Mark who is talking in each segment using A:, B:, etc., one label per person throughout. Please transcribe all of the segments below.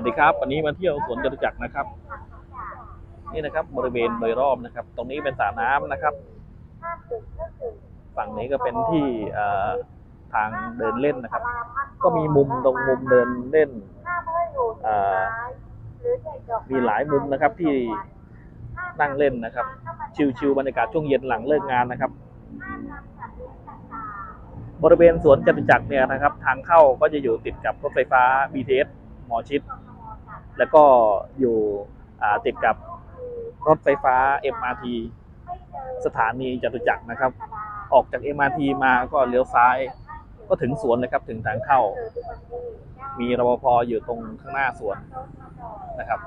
A: วัสดีครับ วันนี้มาเที่ยวสวนจตุจักรนะครับ นี่นะครับบริเวณโดยรอบนะครับ ตรงนี้เป็นสระน้ำนะครับ ฝั่งนี้ก็เป็นที่ทางเดินเล่นนะครับ ก็มีมุมตรงมุมเดินเล่นมีหลายมุมนะครับที่นั่งเล่นนะครับ ชิวๆบรรยากาศช่วงเย็นหลังเลิกงานนะครับ บริเวณสวนจตุจักรเนี่ยนะครับ ทางเข้าก็จะอยู่ติดกับรถไฟฟ้า BTS หมอชิด แล้วก็อยู่ติดกับรถไฟฟ้า MRT สถานีจตุจักรนะครับ ออกจาก MRT มาก็เลี้ยวซ้าย ก็ถึงสวนเลยครับ ถึงทางเข้า มีรปภอยู่ตรงข้างหน้าสวนนะครับ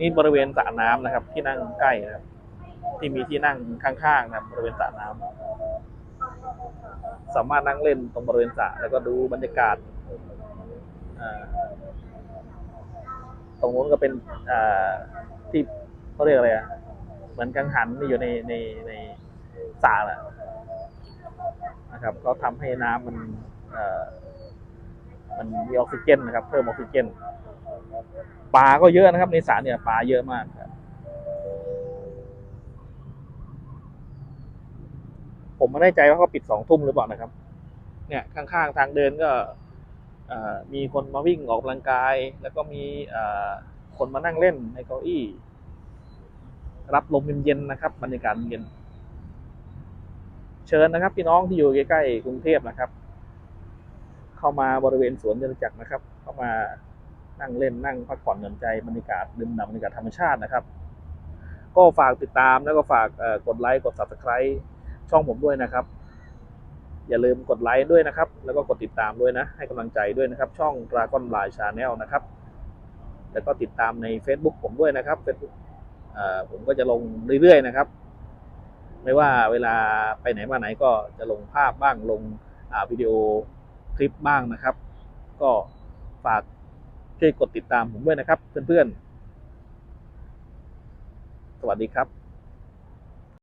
A: นี่บริเวณสระน้ำนะครับ ที่นั่งใกล้นะครับ ที่มีที่นั่งข้างๆนะครับบริเวณสระน้ำสามารถนั่งเล่นตรงบริเวณสระแล้วก็ดูบรรยากาศอ่า ตรงนู้นก็เป็นที่เขาเรียกอะไรอะเหมือนกังหันที่อยู่ในในในสระแหละนะครับเขาทำให้น้ำมันมันมีออกซิเจนนะครับ เพิ่มออกซิเจนปลาก็เยอะนะครับ ในสระเนี่ยปลาเยอะมากครับผมไม่แน่ใจว่าเขาปิดสองทุ่มหรือเปล่านะครับ เนี่ยข้างๆทางเดินก็ มีคนมาวิ่งออกกำลังกาย แล้วก็มีคนมานั่งเล่นในเก้าอี้ รับลมเย็นๆนะครับ บรรยากาศเย็น เชิญนะครับ พี่น้องที่อยู่ใกล้ๆกรุงเทพนะครับ เข้ามาบริเวณสวนจตุจักรนะครับ เข้ามานั่งเล่นนั่งพักผ่อนหย่อนใจบรรยากาศดื่มด่ำบรรยากาศธรรมชาตินะครับ ก็ฝากติดตามแล้วก็ฝากกดไลค์กด subscribe ช่องผมด้วยนะครับ อย่าลืมกดไลค์ด้วยนะครับ แล้วก็กดติดตามด้วยนะ ให้กำลังใจด้วยนะครับ ช่อง Dragon l i n Channel นะครับ แล้วก็ติดตามใน Facebook ผมด้วยนะครับ Facebook เอ่อผมก็จะลงเรื่อยๆนะครับ ไม่ว่าเวลาไปไหนมาไหนก็จะลงภาพบ้างลงวิดีโอคลิปบ้างนะครับ ก็ฝากช่วยกดติดตามผมด้วยนะครับ เพื่อนๆ สวัสดีครับ